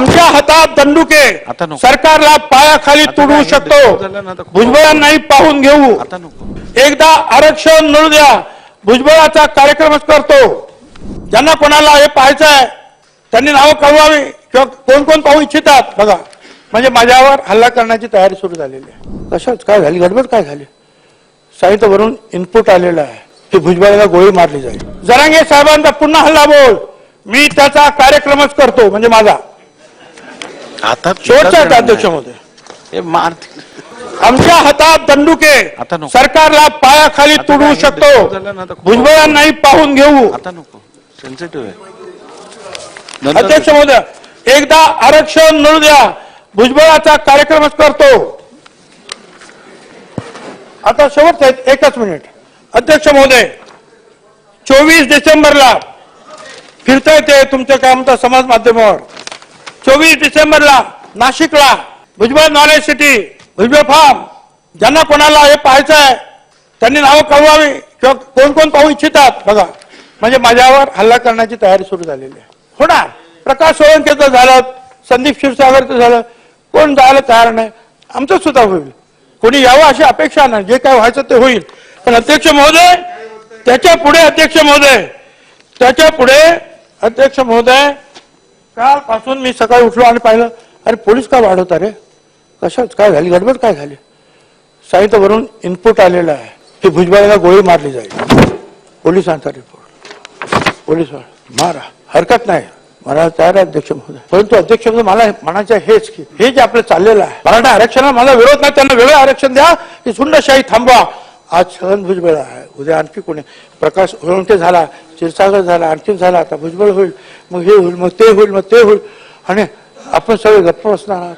आमच्या हातात दंडुके. सरकारला पायाखाली तुडवू शकतो. भुजबळांनाही पाहून घेऊ. एकदा आरक्षण मिळू द्या. भुजबळाचा कार्यक्रमच करतो. ज्यांना कोणाला हे पाहायचं आहे त्यांनी नावं कळवावी. किंवा कोण कोण पाहू इच्छितात. बघा. म्हणजे माझ्यावर हल्ला करण्याची तयारी सुरू झालेली आहे. कशाच काय झाली? गडबड काय झाली? साहित्यवरून इनपुट आलेलं आहे. की भुजबळाला गोळी मारली जाईल. जरांगे साहेबांचा पुन्हा हल्ला बोल. मी त्याचा कार्यक्रमच करतो. म्हणजे माझा. आता विकास अध्यक्ष. हे मारतील. आमच्या हातात दंडुके आता नको. सरकारला पायाखाली आता तुडवू काय शकतो. झालं ना आता खूप- भुजबळांनाही पाहून घेऊ. आता नको. सेन्सिटिव्ह आहे. नंतर- अध्यक्ष महोदय एकदा आरक्षण मिळू द्या. भुजबळाचा कार्यक्रमच करतो. आता शेवटचं आहे, एकच मिनिट. अध्यक्ष महोदय चोवीस डिसेंबरला फिरता येते तुमच्या काय म्हणतात समाज माध्यमावर. चोवीस डिसेंबरला नाशिकला Bhujbal knowledge city Bhujbal farm ज्यांना कोणाला हे पाहायचं आहे त्यांनी नावं कळवावी किंवा कोण कोण पाहू इच्छितात. बघा म्हणजे माझ्यावर हल्ला करण्याची तयारी सुरू झालेली आहे. होणार. प्रकाश सोळंकेचं झालं संदीप क्षीरसागरचं झालं कोण जायला तयार नाही आमचं सुद्धा होईल. कोणी यावं अशी अपेक्षा नाही. जे काय व्हायचं ते होईल. पण अध्यक्ष महोदय त्याच्या पुढे अध्यक्ष महोदय त्याच्या पुढे अध्यक्ष महोदय कालपासून मी सकाळी उठलो आणि पाहिलं अरे पोलीस का वाढवता रे? कशाच काय झाली? गडबड काय झाली? साहित्यवरून इनपुट आलेलं आहे. की भुजबळाला गोळी मारली जाईल. पोलिसांचा रिपोर्ट पोलीस मारा. हरकत नाही. मला तयार अध्यक्ष महोदय. परंतु अध्यक्ष महोदय मला म्हणायचं हेच की हे जे आपलं चाललेलं आहे मराठा आरक्षणाला मला विरोध नाही त्यांना वेगळं आरक्षण द्या की सुंदरशाही थांबवा. आज छगन भुजबळ आहे. उद्या आणखी कोणी? प्रकाश सोळंके झाला. क्षीरसागर झाला आणखीन झाला आता भुजबळ होईल मग हे होईल मग ते होईल मग ते होईल. आणि आपण सगळे गप्प बसणार आहात.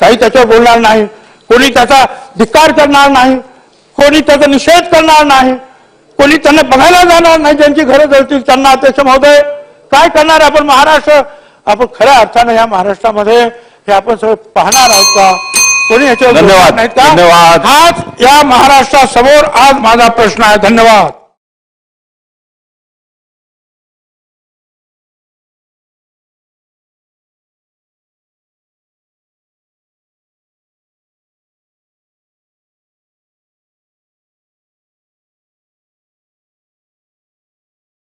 काही त्याच्यावर बोलणार नाही कोणी त्याचा धिक्कार करणार नाही कोणी त्याचा निषेध करणार नाही कोणी त्यांना बघायला जाणार नाही ज्यांची घरं जळतील त्यांना. अध्यक्ष महोदय काय करणार आपण महाराष्ट्र? आपण खऱ्या अर्थानं या महाराष्ट्रामध्ये हे आपण सगळं पाहणार आहोत का? कोणी याच्यावर नाहीत का. हाच या महाराष्ट्रासमोर आज माझा प्रश्न आहे. धन्यवाद.